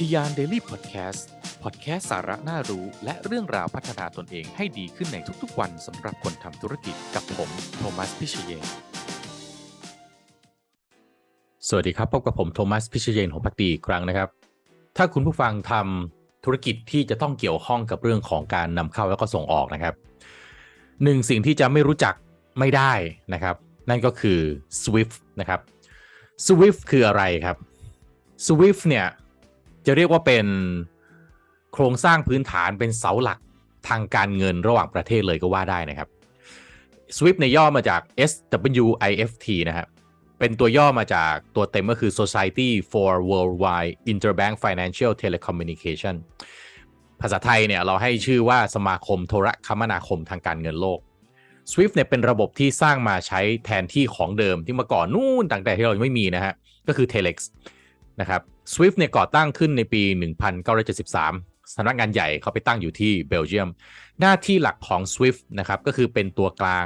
ทียานเดลี่พอดแคสต์พอดแคสต์สาระน่ารู้และเรื่องราวพัฒนาตนเองให้ดีขึ้นในทุกๆวันสำหรับคนทำธุรกิจกับผมโทมัสพิเชเยนสวัสดีครับพบกับผมโทมัสพิเชเยนของพักดีอีกครั้งนะครับ ถ้าคุณผู้ฟังทำธุรกิจที่จะต้องเกี่ยวข้องกับเรื่องของการนำเข้าแล้วก็ส่งออกนะครับหนึ่งสิ่งที่จะไม่รู้จักไม่ได้นะครับ นั่นก็คือ SWIFT นะครับ SWIFT คืออะไรครับ SWIFT เนี่ย จะเรียกว่าเป็นโครงสร้างพื้นฐานเป็นเสาหลักทางการเงินระหว่างประเทศเลยก็ว่าได้นะครับ SWIFT ในย่อมาจาก SWIFT นะครับเป็นตัวย่อมาจากตัวเต็มก็คือ Society for Worldwide Interbank Financial Telecommunication ภาษาไทยเนี่ยเราให้ชื่อว่าสมาคมโทรคมนาคมทางการเงินโลก SWIFT เนี่ยเป็นระบบที่สร้างมาใช้แทนที่ของเดิมที่เมื่อก่อนนู่นตั้งแต่ที่เราไม่มีนะฮะก็คือ Telex นะครับ Swift เนี่ยก่อตั้งขึ้นในปี 1973สำนักงานใหญ่เขาไปตั้งอยู่ที่เบลเยียม หน้าที่หลักของ Swift นะครับก็คือเป็นตัวกลาง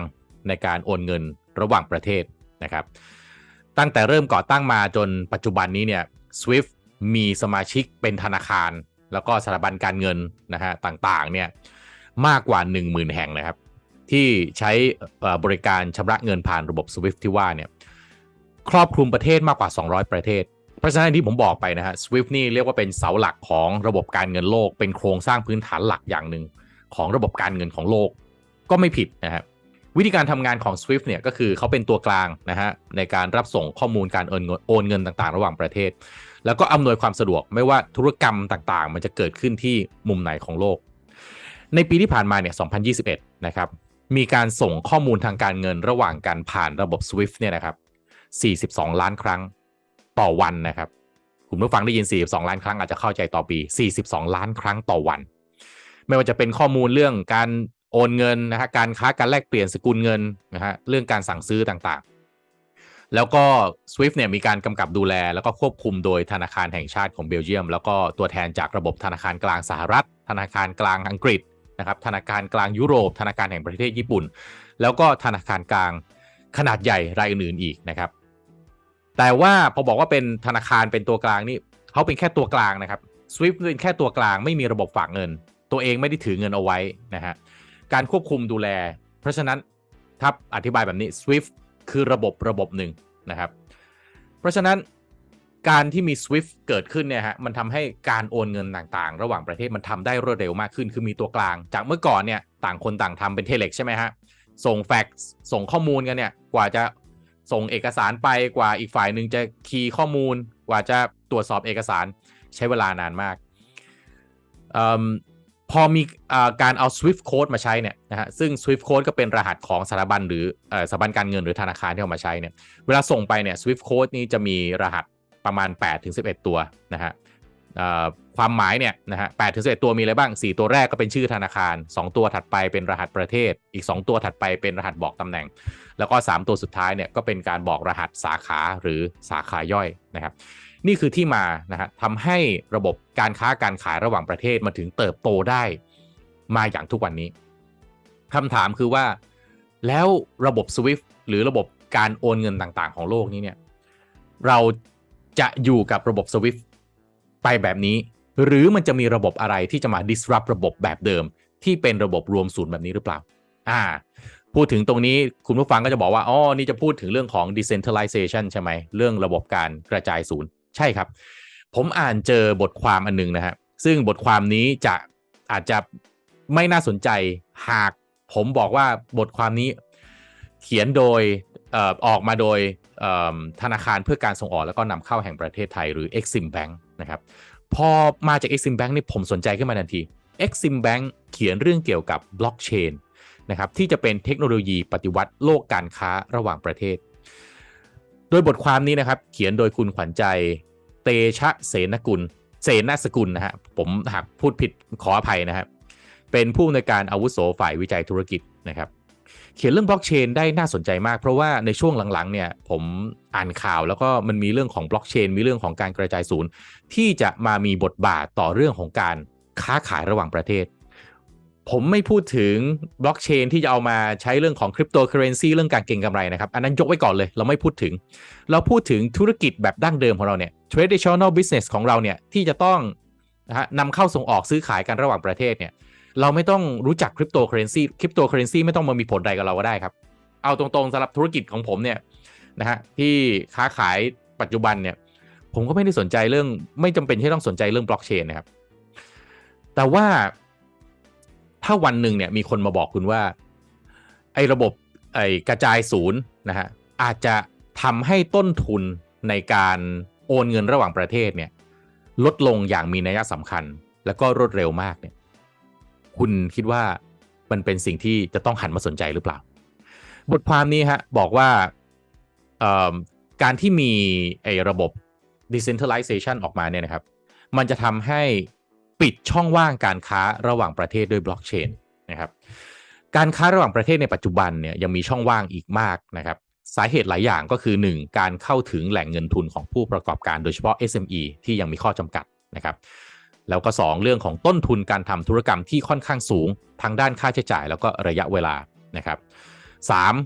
ในการโอนเงินระหว่างประเทศนะครับ ตั้งแต่เริ่มก่อตั้งมาจนปัจจุบันนี้เนี่ย Swift มีสมาชิกเป็นธนาคาร แล้วก็สถาบันการเงินนะฮะต่างๆเนี่ยมากกว่า 10,000 แห่งนะครับ ที่ใช้บริการชำระเงินผ่านระบบ Swift ที่ว่าเนี่ยครอบคลุมประเทศมากกว่า 200 ประเทศ เพราะฉะนั้นที่ผมบอกไปนะฮะ SWIFT นี่เรียกว่าเป็นเสาหลักของระบบการเงินโลก เป็นโครงสร้างพื้นฐานหลักอย่างหนึ่งของระบบการเงินของโลกก็ไม่ผิดนะฮะวิธีการทำงานของ SWIFT เนี่ยก็คือเขาเป็นตัวกลางนะฮะในการรับส่งข้อมูลการโอนโอนเงินต่างๆ ระหว่างประเทศ แล้วก็อำนวยความสะดวกไม่ว่าธุรกรรมต่างๆ มันจะเกิดขึ้นที่มุมไหนของโลก ในปีที่ผ่านมาเนี่ย 2021 นะครับมีการส่งข้อมูลทางการเงินระหว่างการผ่านระบบ SWIFT เนี่ยนะครับ 42 ล้านครั้ง ต่อวันนะครับคุณผู้ฟังได้ยิน 42 ล้านครั้งอาจจะเข้าใจต่อปี 42 ล้านครั้งต่อวัน ไม่ว่าจะเป็นข้อมูลเรื่องการโอนเงินนะฮะการค้าการแลกเปลี่ยนสกุลเงินนะฮะเรื่องการสั่งซื้อต่างๆ แล้วก็ SWIFT เนี่ยมีการกำกับดูแล แล้วก็ควบคุมโดยธนาคารแห่งชาติของเบลเยียม แล้วก็ตัวแทนจากระบบธนาคารกลางสหรัฐ ธนาคารกลางอังกฤษนะครับธนาคารกลางยุโรป ธนาคารแห่งประเทศญี่ปุ่น แล้วก็ธนาคารกลางขนาดใหญ่รายอื่นๆอีกนะครับ แต่ว่าพอบอกว่าเป็นธนาคารเป็นตัวกลางนี่เขาเป็นแค่ตัวกลางนะครับ SWIFT เป็นแค่ตัวกลางไม่มีระบบฝากเงิน ตัวเองไม่ได้ถือเงินเอาไว้นะฮะการควบคุมดูแล เพราะฉะนั้นถ้าอธิบายแบบนี้ SWIFT คือระบบระบบหนึ่งนะครับ เพราะฉะนั้นการที่มี SWIFT เกิดขึ้นเนี่ยฮะมันทำให้การโอนเงินต่างๆ ระหว่างประเทศมันทำได้รวดเร็วมากขึ้น คือมีตัวกลาง จากเมื่อก่อนเนี่ยต่างคนต่างทำเป็นเทเล็กใช่ไหมฮะส่งแฟกซ์ส่งข้อมูลกันเนี่ยกว่าจะ ส่งเอกสารไปกว่าอีกฝ่ายหนึ่งจะคีย์ข้อมูลกว่าจะตรวจสอบเอกสารใช้เวลานานมากอพอมีการเอา Swift Code มาใช้เนี่ยนะฮะซึ่ง Swift Code ก็เป็นรหัสของสถาบันหรือสถาบันการเงินหรือธนาคารที่เอามาใช้เนี่ยเวลาส่งไปเนี่ย Swift Code นี้จะมีรหัสประมาณ8ถึง11 ตัวนะฮะ ความหมายเนี่ยนะฮะ8ถึง11ตัวมีอะไรบ้าง 4 ตัวแรกก็เป็นชื่อธนาคาร 2 ตัวถัดไปเป็นรหัสประเทศ อีก 2 ตัวถัดไปเป็นรหัสบอกตำแหน่ง แล้วก็ 3 ตัวสุดท้ายเนี่ยก็เป็นการบอกรหัสสาขาหรือสาขาย่อยนะครับ นี่คือที่มานะฮะทำให้ระบบการค้าการขายระหว่างประเทศมาถึงเติบโตได้มาอย่างทุกวันนี้คำถามคือว่า แล้วระบบ SWIFT หรือระบบการโอนเงินต่างๆ ของโลกนี้เนี่ยเราจะอยู่กับระบบ SWIFT ไปแบบนี้ หรือมันจะมีระบบอะไรที่จะมา disrupt ระบบแบบเดิม ที่เป็นระบบรวมศูนย์แบบนี้หรือเปล่า อ่า พูดถึงตรงนี้คุณผู้ฟังก็จะบอกว่าอ๋อนี่จะพูดถึงเรื่องของ decentralization ใช่ไหมเรื่องระบบการกระจายศูนย์ ใช่ครับ ผมอ่านเจอบทความอันนึงนะฮะซึ่งบทความนี้จะอาจจะไม่น่าสนใจหากผมบอกว่าบทความนี้เขียนโดยออกมาโดย ธนาคารเพื่อการส่งออกแล้วก็นำเข้าแห่งประเทศไทยหรือ Exim Bank นะครับพอมาจาก Exim Bank นี่ผมสนใจขึ้นมาทันที Exim Bank เขียนเรื่องเกี่ยวกับบล็อกเชนนะครับที่จะเป็นเทคโนโลยีปฏิวัติโลกการค้าระหว่างประเทศ โดยบทความนี้นะครับ เขียนโดยคุณขวัญใจเตชะเสนกุล เสนสกุลนะฮะผมหากพูดผิดขออภัยนะครับเป็นผู้ในการอาวุโสฝ่ายวิจัยธุรกิจนะครับ ขียนเรื่องบล็อกเชนได้น่าสนใจมาก เพราะว่าในช่วงหลังๆเนี่ยผมอ่านข่าวแล้วก็มันมีเรื่องของบล็อกเชนมีเรื่องของการกระจายศูนย์ ที่จะมามีบทบาทต่อเรื่องของการค้าขายระหว่างประเทศ ผมไม่พูดถึงบล็อกเชนที่จะเอามาใช้เรื่องของคริปโตเคอเรนซีเรื่องการเก็งกำไรนะครับอันนั้นยกไว้ก่อนเลย เราไม่พูดถึง เราพูดถึงธุรกิจแบบดั้งเดิมของเราเนี่ย traditional business ของเราเนี่ยที่จะต้องนะฮะนำเข้าส่งออกซื้อขายกันระหว่างประเทศเนี่ย เราไม่ต้องรู้จักคริปโตเคอเรนซีคริปโตเคอเรนซีไม่ต้องมามีผลใดกับเราก็ได้ครับ เอาตรงๆสำหรับธุรกิจของผมเนี่ยนะฮะที่ค้าขายปัจจุบันเนี่ย ผมก็ไม่ได้สนใจเรื่อง ไม่จำเป็นที่ต้องสนใจเรื่องบล็อกเชนนะครับ แต่ว่าถ้าวันหนึ่งเนี่ยมีคนมาบอกคุณว่า ไอ้ระบบไอ้กระจายศูนย์นะฮะอาจจะทำให้ต้นทุนในการโอนเงินระหว่างประเทศเนี่ยลดลงอย่างมีนัยสำคัญ แล้วก็รวดเร็วมากเนี่ย คุณคิดว่ามันเป็นสิ่งที่จะต้องหันมาสนใจหรือเปล่า บทความนี้ฮะบอกว่าการที่มีไอ้ระบบ decentralization ออกมาเนี่ยนะครับ มันจะทำให้ปิดช่องว่างการค้าระหว่างประเทศด้วยบล็อกเชนนะครับการค้าระหว่างประเทศในปัจจุบันเนี่ยยังมีช่องว่างอีกมากนะครับ สาเหตุหลายอย่างก็คือ 1. การเข้าถึงแหล่งเงินทุนของผู้ประกอบการโดยเฉพาะ SME ที่ยังมีข้อจำกัดนะครับ แล้วก็ 2 เรื่องของต้นทุนการทำธุรกรรมที่ค่อนข้างสูงทางด้านค่าใช้จ่าย แล้วก็ระยะเวลานะครับ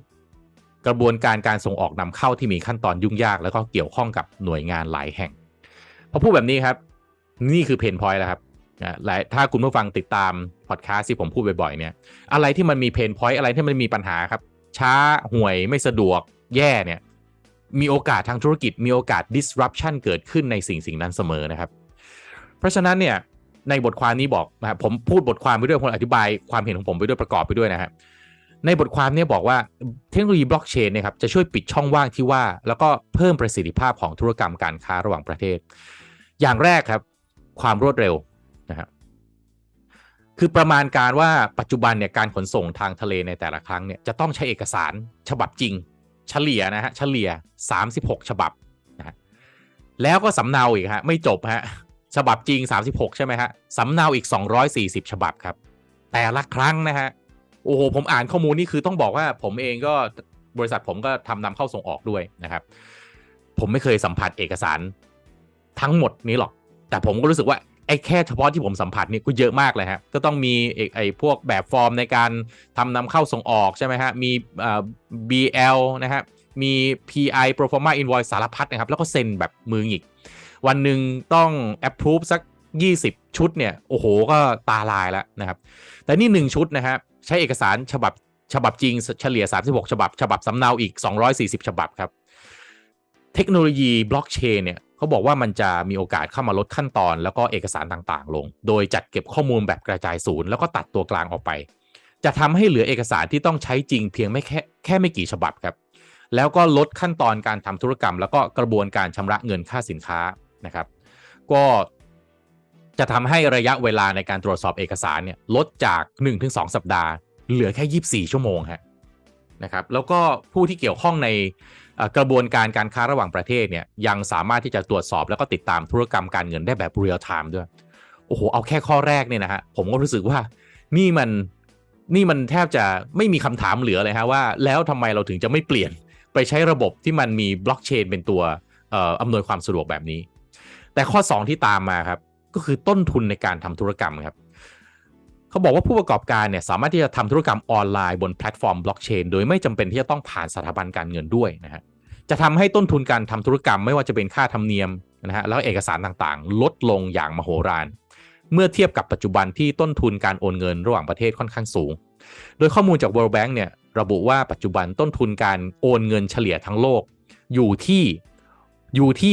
3. กระบวนการการส่งออกนำเข้าที่มีขั้นตอนยุ่งยาก แล้วก็เกี่ยวข้องกับหน่วยงานหลายแห่งพอพูดแบบนี้ครับ นี่คือเพนพอยต์แล้วครับนะและถ้าคุณผู้ฟังติดตามพอดแคสต์ที่ผมพูดบ่อยๆเนี่ยอะไรที่มันมีเพนพอยต์อะไรที่มันมีปัญหาครับ ช้าห่วยไม่สะดวกแย่เนี่ยมีโอกาสทางธุรกิจมีโอกาส disruption เกิดขึ้นในสิ่งสิ่งนั้นเสมอนะครับ ราะฉะนั้นเนี่ยในบทความนี้บอกนะครับผมพูดบทความไปด้วยผมอธิบายความเห็นของผมไปด้วยประกอบไปด้วยนะครับในบทความนี้บอกว่าเทคโนโลยีบล็อกเชนเนี่ยครับจะช่วยปิดช่องว่างที่ว่า แล้วก็เพิ่มประสิทธิภาพของธุรกรรมการค้าระหว่างประเทศ อย่างแรกครับ ความรวดเร็วนะครับคือประมาณการว่าปัจจุบันเนี่ยการขนส่งทางทะเลในแต่ละครั้งเนี่ยจะต้องใช้เอกสารฉบับจริง เฉลี่ยนะฮะเฉลี่ย 36 ฉบับนะฮะแล้วก็สำเนาอีกฮะไม่จบฮะ ฉบับจริง 36 ใช่ไหมฮะสำเนาอีก 240 ฉบับครับ แต่ละครั้งนะฮะโอ้โหผมอ่านข้อมูลนี่คือต้องบอกว่าผมเองก็บริษัทผมก็ทำนำเข้าส่งออกด้วยนะครับ ผมไม่เคยสัมผัสเอกสารทั้งหมดนี้หรอก แต่ผมก็รู้สึกว่าไอ้แค่เฉพาะที่ผมสัมผัสนี่ก็เยอะมากเลยฮะก็ต้องมีไอ้ไอพวกแบบฟอร์มในการทำนำเข้าส่งออกใช่ไหมฮะมีอ่า BL นะฮะมี PI Pro Forma Invoice สารพัดนะครับ แล้วก็เซ็นแบบมือหงิก วันหนึ่งต้อง approve สัก 20 ชุดเนี่ย โอ้โห ก็ตาลายแล้วนะครับ แต่นี่ 1 ชุดนะฮะใช้เอกสารฉบับฉบับจริงเฉลี่ย 36 ฉบับ ฉบับสำเนาอีก 240 ฉบับครับ เทคโนโลยีบล็อกเชนเนี่ยเขาบอกว่ามันจะมีโอกาสเข้ามาลดขั้นตอน แล้วก็เอกสารต่างๆ ลง โดยจัดเก็บข้อมูลแบบกระจายศูนย์แล้วก็ตัดตัวกลางออกไป จะทำให้เหลือเอกสารที่ต้องใช้จริงเพียงไม่แค่แค่ไม่กี่ฉบับครับ แล้วก็ลดขั้นตอนการทำธุรกรรม แล้วก็กระบวนการชำระเงินค่าสินค้า นะครับ ก็จะทำให้ระยะเวลาในการตรวจสอบเอกสารเนี่ยลดจาก 1-2 สัปดาห์ เหลือแค่ 24 ชั่วโมงฮะนะครับแล้วก็ผู้ที่เกี่ยวข้องในกระบวนการการค้าระหว่างประเทศเนี่ยยังสามารถที่จะตรวจสอบแล้วก็ติดตามธุรกรรมการเงินได้แบบเรียลไทม์ด้วย โอ้โห เอาแค่ข้อแรกเนี่ยนะฮะผมก็รู้สึกว่านี่มันนี่มันแทบจะไม่มีคำถามเหลือเลยฮะว่า แล้วทำไมเราถึงจะไม่เปลี่ยนไปใช้ระบบที่มันมีบล็อกเชนเป็นตัวอำนวยความสะดวกแบบนี้ แต่ข้อ 2 ที่ตามมาครับ ก็คือต้นทุนในการทำธุรกรรมครับเขาบอกว่าผู้ประกอบการเนี่ยสามารถที่จะทำธุรกรรมออนไลน์บนแพลตฟอร์มบล็อกเชนโดยไม่จำเป็นที่จะต้องผ่านสถาบันการเงินด้วยนะฮะจะทำให้ต้นทุนการทำธุรกรรมไม่ว่าจะเป็นค่าธรรมเนียมนะฮะแล้วเอกสารต่างๆ ลดลงอย่างมโหฬารเมื่อเทียบกับปัจจุบันที่ต้นทุนการโอนเงินระหว่างประเทศค่อนข้างสูง โดยข้อมูลจาก World Bank เนี่ยระบุว่าปัจจุบันต้นทุนการโอนเงินเฉลี่ยทั้งโลก อยู่ที่อยู่ที่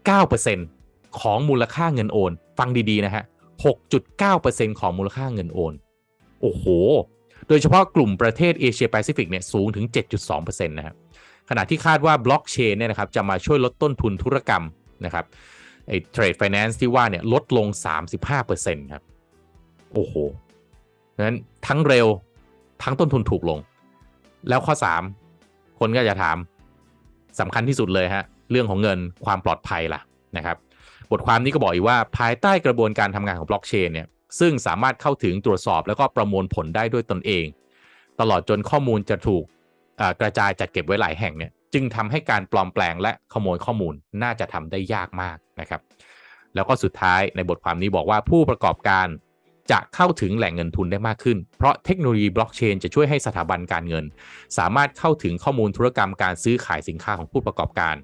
6.9% ของมูลค่าเงินโอน ฟังดีๆนะฮะ 6.9%ของมูลค่าเงินโอน โอ้โห โดยเฉพาะกลุ่มประเทศเอเชียแปซิฟิกเนี่ยสูงถึง 7.2%นะครับ ขณะที่คาดว่าบล็อกเชนเนี่ยนะครับจะมาช่วยลดต้นทุนธุรกรรมนะครับไอ้เทรดไฟแนนซ์ที่ว่าเนี่ยลดลง 35%ครับ โอ้โหนั้นทั้งเร็วทั้งต้นทุนถูกลง แล้วข้อ 3 คนก็จะถามสำคัญที่สุดเลยฮะเรื่องของเงินความปลอดภัยล่ะนะครับ บทความนี้ก็บอกอีกว่าภายใต้กระบวนการทำงานของบล็อกเชนเนี่ยซึ่งสามารถเข้าถึงตรวจสอบแล้วก็ประมวลผลได้ด้วยตนเอง ตลอดจนข้อมูลจะถูกกระจายจัดเก็บไว้หลายแห่งเนี่ยจึงทำให้การปลอมแปลงและขโมยข้อมูลน่าจะทำได้ยากมากนะครับ แล้วก็สุดท้ายในบทความนี้บอกว่าผู้ประกอบการจะเข้าถึงแหล่งเงินทุนได้มากขึ้น เพราะเทคโนโลยีบล็อกเชนจะช่วยให้สถาบันการเงิน สามารถเข้าถึงข้อมูลธุรกรรมการซื้อขายสินค้าของผู้ประกอบการ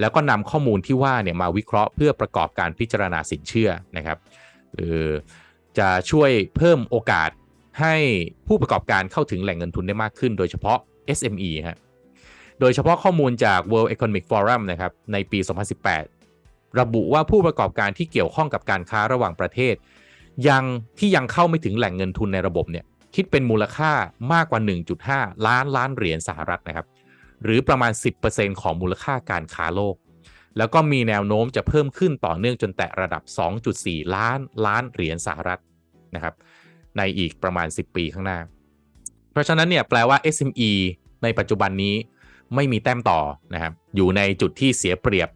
แล้วก็นำข้อมูลที่ว่าเนี่ยมาวิเคราะห์เพื่อประกอบการพิจารณาสินเชื่อนะครับหรือจะช่วยเพิ่มโอกาสให้ผู้ประกอบการเข้าถึงแหล่งเงินทุนได้มากขึ้น โดยเฉพาะ SME ฮะโดยเฉพาะข้อมูลจาก World Economic Forum นะครับในปี 2018 ระบุว่าผู้ประกอบการที่เกี่ยวข้องกับการค้าระหว่างประเทศ ยังที่ยังเข้าไม่ถึงแหล่งเงินทุนในระบบเนี่ยคิดเป็นมูลค่ามากกว่า 1.5 ล้านล้านเหรียญสหรัฐนะครับ หรือประมาณ 10%ของมูลค่าการค้าโลก แล้วก็มีแนวโน้มจะเพิ่มขึ้นต่อเนื่องจนแตะระดับ 2.4 ล้านล้านเหรียญสหรัฐนะครับ ในอีกประมาณ 10 ปีข้างหน้า เพราะฉะนั้นเนี่ยแปลว่า SME ในปัจจุบันนี้ไม่มีแต้มต่อนะครับ อยู่ในจุดที่เสียเปรียบ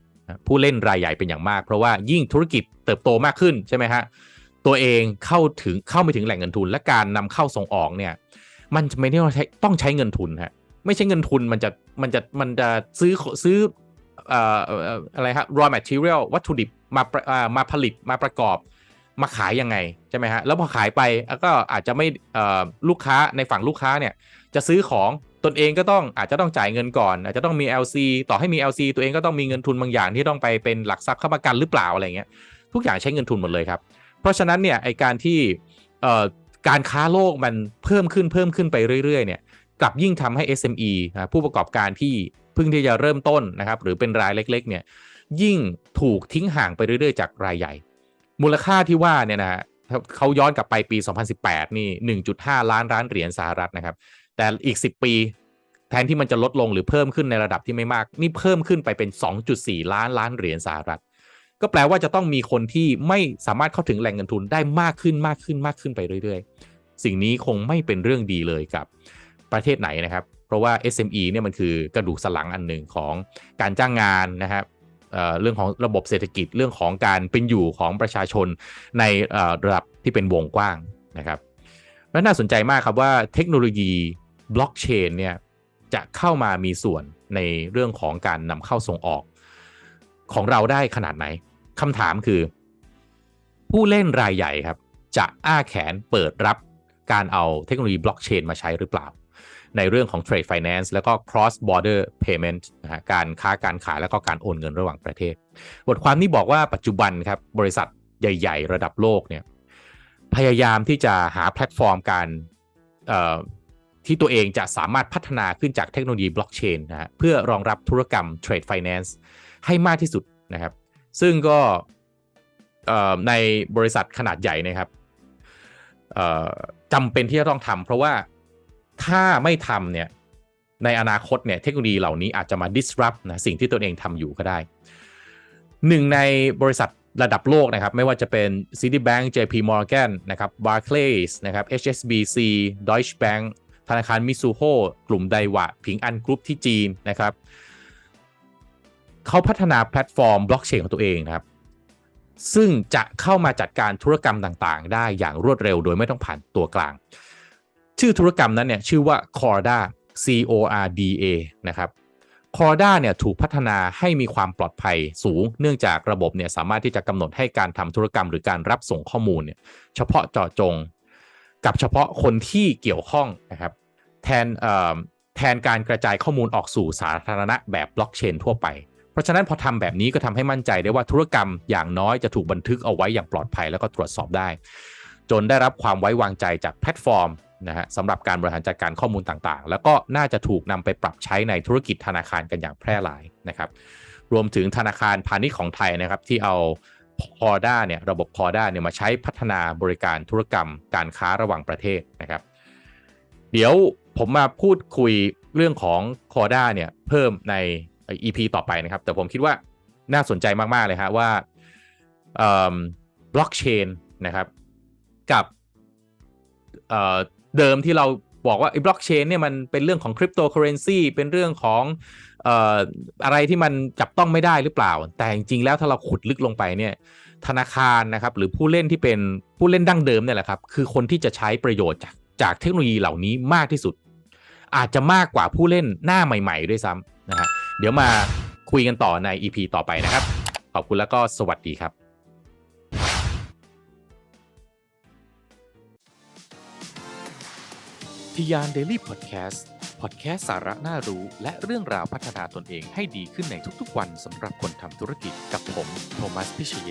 ผู้เล่นรายใหญ่เป็นอย่างมาก เพราะว่ายิ่งธุรกิจเติบโตมากขึ้นใช่ไหมฮะ ตัวเองเข้าถึงเข้าไม่ถึงแหล่งเงินทุน และการนำเข้าส่งออกเนี่ย มันไม่ได้ต้องใช้ต้องใช้เงินทุนฮะ ไม่ใช่เงินทุนมันจะมันจะมันจะซื้อซื้ออะไรฮะ raw material วัตถุดิบมามาผลิตมาประกอบ มาขายยังไงใช่ไหมฮะแล้วพอขายไปก็อาจจะไม่ลูกค้าในฝั่งลูกค้าเนี่ยจะซื้อของตนเองก็ต้องอาจจะต้องจ่ายเงินก่อน อาจจะต้องมี LC ต่อให้มี LC ตัวเองก็ต้องมีเงินทุนบางอย่างที่ต้องไปเป็นหลักทรัพย์ค้ำประกันหรือเปล่าอะไรเงี้ยทุกอย่างใช้เงินทุนหมดเลยครับ เพราะฉะนั้นเนี่ยไอการที่การค้าโลกมันเพิ่มขึ้นเพิ่มขึ้นไปเรื่อยๆเนี่ย กลับยิ่งทำให้ SME นะผู้ประกอบการที่เพิ่งที่จะเริ่มต้นนะครับ หรือเป็นรายเล็กๆเนี่ยยิ่งถูกทิ้งห่างไปเรื่อยๆ จากรายใหญ่ มูลค่าที่ว่าเนี่ยนะเขาย้อนกลับไปปี 2018 นี่ 1.5 ล้านล้านเหรียญสหรัฐนะครับ แต่อีก 10 ปี แทนที่มันจะลดลงหรือเพิ่มขึ้นในระดับที่ไม่มาก นี่เพิ่มขึ้นไปเป็น 2.4 ล้านล้านเหรียญสหรัฐ ก็แปลว่าจะต้องมีคนที่ไม่สามารถเข้าถึงแหล่งเงินทุนได้มากขึ้นมากขึ้นมากขึ้นไปเรื่อย ๆ สิ่งนี้คงไม่เป็นเรื่องดีเลยกับ ประเทศไหนนะครับ เพราะว่า SME เนี่ยมันคือกระดูกสันหลังอันหนึ่งของการจ้างงานนะครับเรื่องของระบบเศรษฐกิจเรื่องของการเป็นอยู่ของประชาชนในระดับที่เป็นวงกว้างนะครับและน่าสนใจมากครับว่าเทคโนโลยีบล็อกเชนเนี่ยจะเข้ามามีส่วนในเรื่องของการนำเข้าส่งออกของเราได้ขนาดไหนคำถามคือ ผู้เล่นรายใหญ่ครับ จะอ้าแขนเปิดรับการเอาเทคโนโลยีบล็อกเชนมาใช้หรือเปล่า ในเรื่องของ Trade Finance แล้วก็ Cross Border Payment นะฮะการค้าการขายแล้วก็การโอนเงินระหว่างประเทศ บทความนี้บอกว่าปัจจุบันครับบริษัทใหญ่ ๆ ระดับโลกเนี่ยพยายามที่จะหาแพลตฟอร์มการที่ตัวเองจะสามารถพัฒนาขึ้นจากเทคโนโลยีบล็อกเชนนะฮะเพื่อรองรับธุรกรรม Trade Finance ให้มากที่สุดนะครับ ซึ่งก็ในบริษัทขนาดใหญ่นะครับจำเป็นที่จะต้องทำเพราะว่า ถ้าไม่ทำเนี่ยในอนาคตเนี่ยเทคโนโลยีเหล่านี้อาจจะมา disrupt นะสิ่งที่ตนเองทำอยู่ก็ได้ หนึ่งในบริษัทระดับโลกนะครับ ไม่ว่าจะเป็น Citibank JP Morgan นะครับ Barclays นะครับ HSBC Deutsche Bank ธนาคารมิซูโฮกลุ่มไดวะผิงอันกรุ๊ปที่จีนนะครับเขาพัฒนาแพลตฟอร์มบล็อกเชนของตัวเองนะครับ ซึ่งจะเข้ามาจัดการธุรกรรมต่างๆ ได้อย่างรวดเร็วโดยไม่ต้องผ่านตัวกลาง ชื่อธุรกรรมนั้นเนี่ยชื่อว่า Corda C O R D A นะครับ Corda เนี่ยถูกพัฒนาให้มีความปลอดภัยสูง เนื่องจากระบบเนี่ยสามารถที่จะกำหนดให้การทำธุรกรรมหรือการรับส่งข้อมูลเนี่ยเฉพาะเจาะจง กับเฉพาะคนที่เกี่ยวข้องนะครับแทนเอ่อแทนการกระจายข้อมูลออกสู่สาธารณะแบบบล็อกเชนทั่วไป เพราะฉะนั้นพอทำแบบนี้ก็ทำให้มั่นใจได้ว่าธุรกรรมอย่างน้อยจะถูกบันทึกเอาไว้อย่างปลอดภัยแล้วก็ตรวจสอบได้ จนได้รับความไว้วางใจจากแพลตฟอร์ม นะฮะสำหรับการบริหารจัดการข้อมูลต่างๆ แล้วก็น่าจะถูกนำไปปรับใช้ในธุรกิจธนาคารกันอย่างแพร่หลายนะครับ รวมถึงธนาคารพาณิชย์ของไทยนะครับที่เอาคอด้าเนี่ยระบบคอด้าเนี่ยมาใช้พัฒนาบริการธุรกรรมการค้าระหว่างประเทศนะครับ เดี๋ยวผมมาพูดคุยเรื่องของคอด้าเนี่ยเพิ่มใน EP ต่อไปนะครับ แต่ผมคิดว่าน่าสนใจมาก ๆ เลยฮะว่าบล็อกเชนนะครับกับ เดิมที่เราบอกว่าไอ้บล็อกเชนเนี่ยมันเป็นเรื่องของคริปโตเคอเรนซีเป็นเรื่องของเอ่ออะไรที่มันจับต้องไม่ได้หรือเปล่า แต่จริงๆแล้วถ้าเราขุดลึกลงไปเนี่ยธนาคารนะครับหรือผู้เล่นที่เป็นผู้เล่นดั้งเดิมเนี่ยแหละครับคือคนที่จะใช้ประโยชน์จากจากเทคโนโลยีเหล่านี้มากที่สุด อาจจะมากกว่าผู้เล่นหน้าใหม่ๆ ด้วยซ้ำนะฮะเดี๋ยวมาคุยกันต่อใน EP ต่อไปนะครับ ขอบคุณแล้วก็สวัสดีครับ ทียานเดลี่พอดแคสต์พอดแคสต์สาระน่ารู้และเรื่องราวพัฒนาตนเองให้ดีขึ้นในทุกๆวันสำหรับคนทำธุรกิจกับผม โทมัส พิเชย